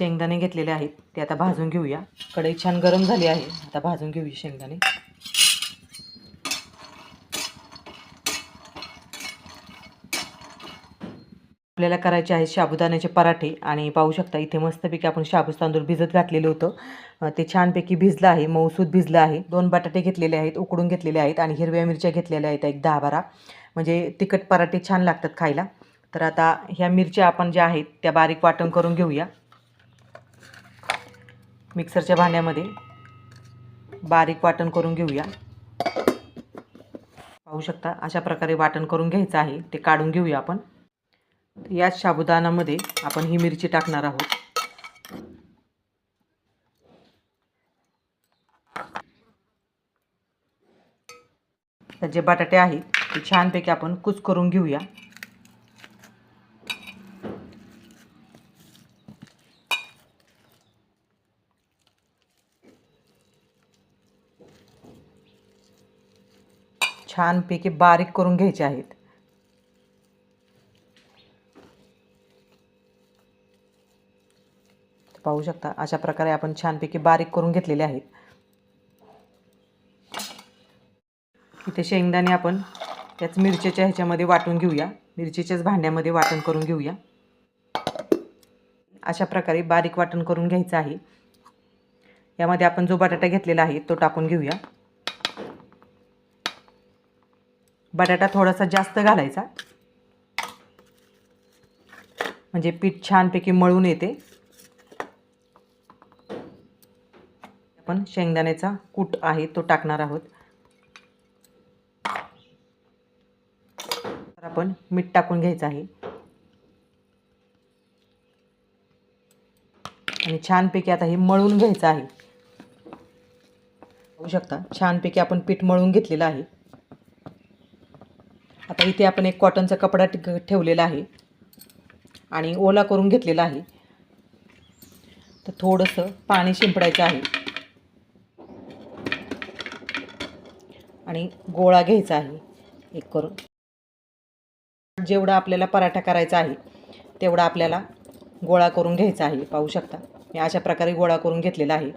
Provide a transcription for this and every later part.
शेंगदाणे घेतलेले आहेत. ते आता भाजून घेऊया. कढई छान गरम झाली आहे. आता भाजून घेऊया शेंगदाणे. आपल्याला करायचे आहेत साबुदाण्याचे पराठे आणि पाहू शकता इथे मस्तपैकी आपण शाबूस तांदूळ भिजत घातलेलं होतं. ते छानपैकी भिजलं आहे. मऊसूद भिजलं आहे. दोन बटाटे घेतलेले आहेत उकडून घेतलेले आहेत आणि हिरव्या मिरच्या घेतलेल्या आहेत एक दहा बारा. म्हणजे तिखट पराठे छान लागतात खायला. तर आता ह्या मिरच्या आपण ज्या आहेत त्या बारीक वाटण करून घेऊया. मिक्सरच्या भांड्यामध्ये बारीक वाटण करून घेऊया. पाहू शकता अशा प्रकारे वाटण करून घ्यायचं आहे. ते काढून घेऊया आपण. याच साबुदानामध्ये आपण ही मिरची टाकणार आहोत. जे बटाटे आहेत ते छानपैकी आपण कुच करून घेऊया. छानपैकी बारीक करून घ्यायचे आहेत. पाहू शकता अशा प्रकारे आपण छानपैकी बारीक करून घेतलेले आहेत. इथे शेंगदाणे आपण त्याच मिरचीच्या ह्याच्यामध्ये वाटून घेऊया. मिरचीच्याच भांड्यामध्ये वाटण करून घेऊया. अशा प्रकारे बारीक वाटण करून घ्यायचं आहे. यामध्ये आपण जो बटाटा घेतलेला आहे तो टाकून घेऊया. बटाटा थोडासा जास्त घालायचा. म्हणजे पीठ छानपैकी मळून येते. आपण शेंगदाण्याचा कूट आहे तो टाकणार आहोत. तर आपण मीठ टाकून घ्यायचं आहे. आणि छानपैकी आता हे मळून घ्यायचं आहे. पाहू शकता छानपैकी आपण पीठ मळून घेतलेलं आहे. आता इथे आपण एक कॉटनचा कपडा ठेवलेला आहे. आणि ओला करून घेतलेला आहे. तर थोडंसं पाणी शिंपडायचं आहे. आणि गोळा घ्यायचा आहे एक करून. जेवढा आपल्याला पराठा करायचा आहे तेवढा आपल्याला गोळा करून घ्यायचा आहे. पाहू शकता. मी अशा प्रकारे गोळा करून घेतलेला आहे.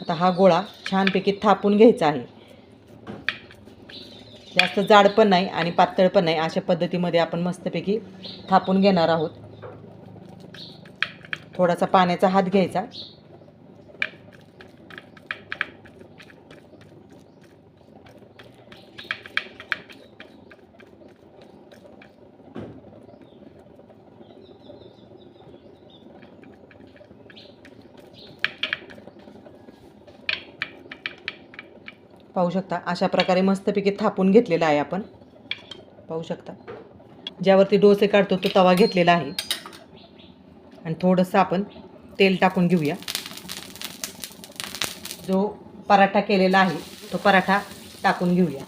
आता हा गोळा छानपैकी थापून घ्यायचा आहे. जास्त जाड पण नाही आणि पातळ पण नाही. अशा पद्धतीमध्ये आपण मस्तपैकी थापून घेणार आहोत. थोडासा पाण्याचा हात घ्यायचा. पाहू शकता. अशा प्रकारे मस्तपैकी थापून घेतलेला आहे आपण. पाहू शकता. ज्यावरती डोसे काढतो तो तवा घेतलेला आहे. आणि थोडंसं आपण तेल टाकून घेऊया. जो पराठा केलेला आहे तो पराठा टाकून घेऊया.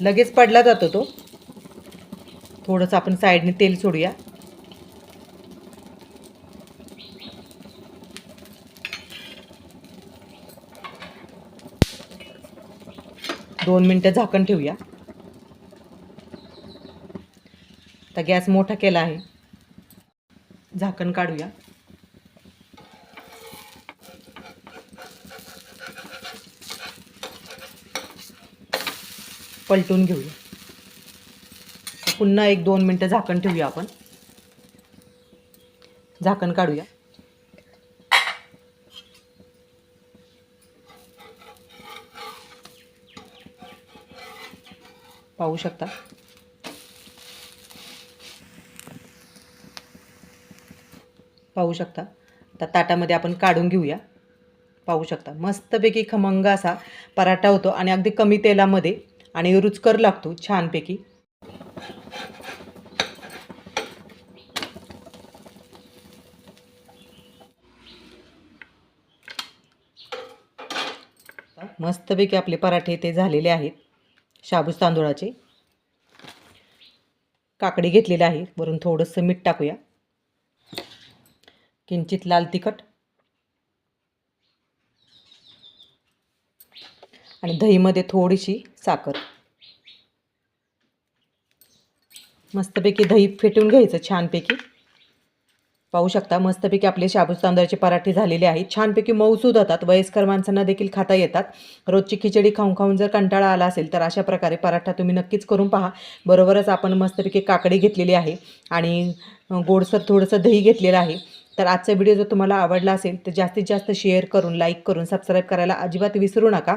लगेच पडला जातो तो. थोडंसं आपण साईडने तेल सोडूया. दोन मिनटं झाकण ठेवूया. आता गॅस मोठा केला आहे. झाकण काढूया. पलटून घेऊया. पुन्हा एक दोन मिनटं झाकण ठेवूया आपण. झाकण काढूया. पाहू शकता. पाहू शकता. आता ताटामध्ये आपण काढून घेऊया. पाहू शकता. मस्तपैकी खमंग असा पराठा होतो आणि अगदी कमी तेलामध्ये आणि रुचकर लागतो छानपैकी. मस्तपैकी आपले पराठे ते झालेले आहेत. शाबूस तांदूळाचे. काकडी घेतलेली आहे. वरून थोडंसं मीठ टाकूया. किंचित लाल तिखट. आणि दहीमध्ये थोडीशी साखर. मस्तपैकी दही फेटून घ्यायचं छानपैकी. पाहू शकता. मस्तपैकी आपले शाबूस तांदळाचे पराठे झालेले आहेत. छानपैकी मऊसूद होतात. वयस्कर माणसांना देखील खाता येतात. रोजची खिचडी खाऊन खाऊन जर कंटाळा आला असेल तर अशा प्रकारे पराठा तुम्ही नक्कीच करून पहा. बरोबरच आपण मस्तपैकी काकडी घेतलेली आहे आणि गोडसर थोडंसं दही घेतलेलं आहे. तर आजचा व्हिडिओ जर तुम्हाला आवडला असेल तर जास्तीत जास्त शेअर करून लाईक करून सबस्क्राईब करायला अजिबात विसरू नका.